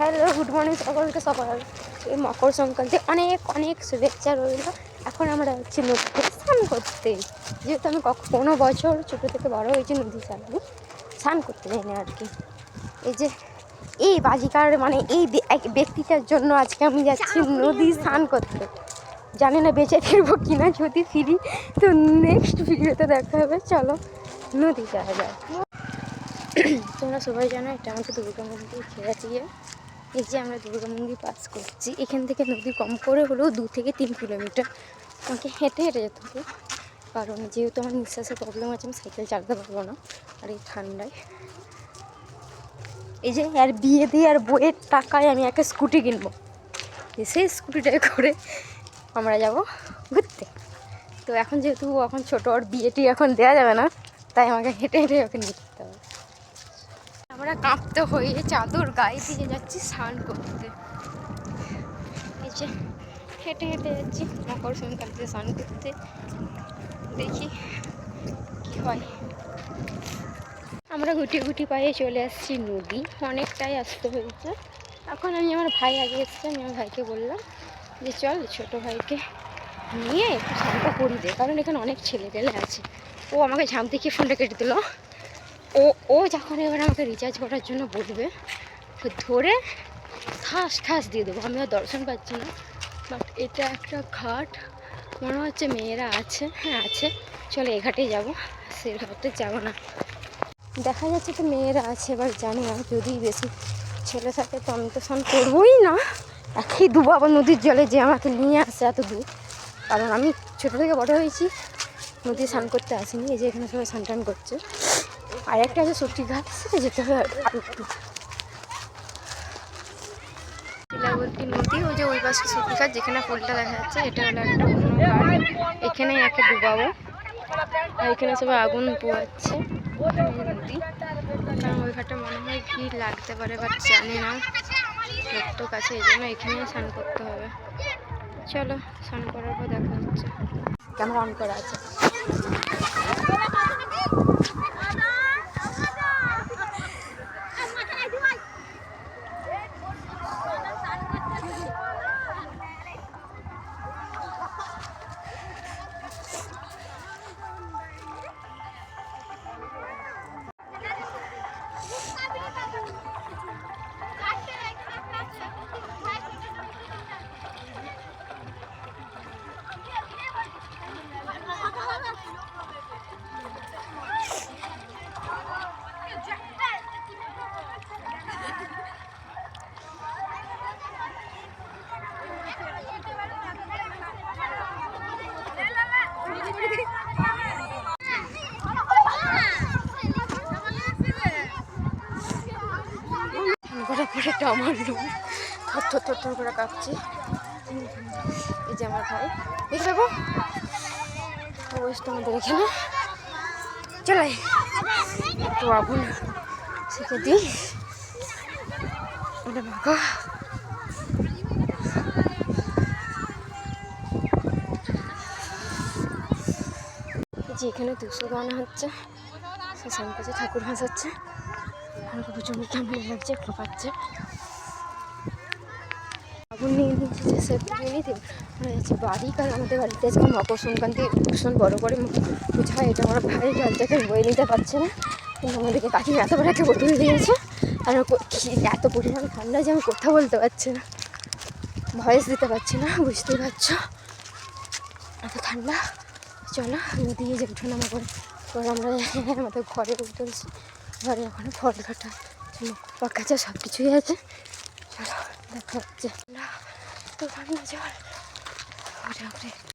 Hello good morning সকলকে সকাল এই মকর সংক্রান্তি অনেক অনেক শুভেচ্ছা রইল। এখন আমরা যাচ্ছি নদীতে স্নান করতে। যেহেতু আমি কোনো বছর ছোটো থেকে বড় হয়েছি নদী স্নান স্নান করতে যাই না আর কি। এই যে এই বাজিকার মানে এই ব্যক্তিটার জন্য আজকে আমি যাচ্ছি নদী স্নান করতে। জানি না বেঁচে ফিরবো কিনা যদি ফিরি তো নেক্সট ভিডিওতে দেখা হবে। চলো নদী যাওয়া যায় তোমরা সবাই জানো এটা আমাদের দুর্গা মন্দির খেয়াচিয়ে এই যে আমরা দুর্গা মন্দির পাস করছি, এখান থেকে নদী কম করে হলেও দু থেকে তিন কিলোমিটার। আমাকে হেঁটে হেঁটে যেতে হবে। কারণ যেহেতু আমার নিঃশ্বাসের প্রবলেম আছে, আমি সাইকেল চালাতে পারব না। আর এই ঠান্ডায়। এই যে আর বিয়ে দিয়ে আর বইয়ের টাকায় আমি একটা স্কুটি কিনবো। সেই স্কুটিটায় করে আমরা যাব ঘুরতে। তো এখন যেহেতু এখন ছোটো, আর বিয়েটি এখন দেওয়া যাবে না, তাই আমাকে হেঁটে হেঁটে ওকে নিয়ে যেতে হবে। আমরা কাঁপতে হয়ে চাদর গায়ে দিয়ে যাচ্ছি স্নান করতে। এই যে হেঁটে হেঁটে যাচ্ছি মকর সংক্রান্তিতে স্নান করতে। দেখি কি হয়। আমরা গুটি গুটি পায়ে চলে আসছি নদী, অনেকটাই আসতে হয়েছে। এখন আমি আমার ভাই আগে এসছে, আমি আমার ভাইকে বললাম যে চল ছোটো ভাইকে নিয়ে একটু স্নানটা করি দে, কারণ এখানে অনেক ছেলে পেলে আছে। ও আমাকে ঝাঁপ দেখিয়ে ফোনটা কেটে দিল। ও ও যখন এবার আমাকে রিচার্জ করার জন্য বলবে ধরে ঠাস ঠাস দিয়ে দেবো। আমি আর দর্শন পাচ্ছি না। বাট এটা একটা ঘাট। মনে হচ্ছে মেয়েরা আছে। হ্যাঁ আছে। চলো এ ঘাটেই যাব। সে ঘাটে যাব না। দেখা যাচ্ছে তো মেয়েরা আছে, এবার জানি না যদি বেশি ছেলে থাকে তো আমি তো স্নান করবোই না। একই আবার নদীর জলে যে আমাকে নিয়ে আসে এত দূর। কারণ আমি ছোটো থেকে বড় হয়েছি, নদী স্নান করতে আসিনি। এই যে এখানে সবাই স্নান টান করছে। আর একটা আছে সত্যি ঘাট সেটা যেতে হবে আর- একটু শিলাবতী নদী ওই যে ওই পাশে ঘাট যেখানে পোলটা দেখা যাচ্ছে এটা হলো একটা অন্য ঘাট। এখানে একে ডুবাবো। আর এখানে সবাই আগুন পোয়াচ্ছে। নদী কারণ ওই ঘাটে মনে হয় ভিড় লাগতে পারে বাট জানি না। লোক তো কাছে এই জন্য এখানেই স্নান করতে হবে। চলো স্নান করার পর দেখা হচ্ছে। ক্যামেরা অন করা আছে। করে আমার রুম। থর থর থর থর করে কাঁপছে। এই যে আমার ভাই। দেখে, অবস্থা আমাদের এখানে। চলাই একটু আগুন শিখে দিই। ওটা এই যে এখানে দুশো গান হচ্ছে। শ্মশান কাছে ঠাকুর ভাসাচ্ছে। বাড়ি কারণ আমাদের বাড়িতে আজকে মকর সংক্রান্তি ভীষণ বড় করে পূজা হয় এটা আমার ভাই জল থেকে বয়ে নিতে পারছে না কিন্তু আমাদেরকে কাকিমা এত বড় একটা বোতল দিয়েছে আর এত পরিমাণ ঠান্ডা যে আমি কথা বলতে পারছি না ভয়েস দিতে পারছি না বুঝতেই পারছ এত ঠান্ডা চলো নদী যে উঠোনামা করে আমরা আমাদের ঘরে উঠে এসেছি ওখানে ফল কাটা পাকা চা সব কিছুই আছে। চলো, দেখা হচ্ছে।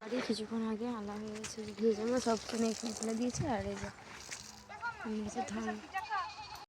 বাড়ি কিছুক্ষণ আগে আলাদা হয়ে গেছে ভিজে সব কিনে ফেলে দিয়েছে, আর এই যে ধান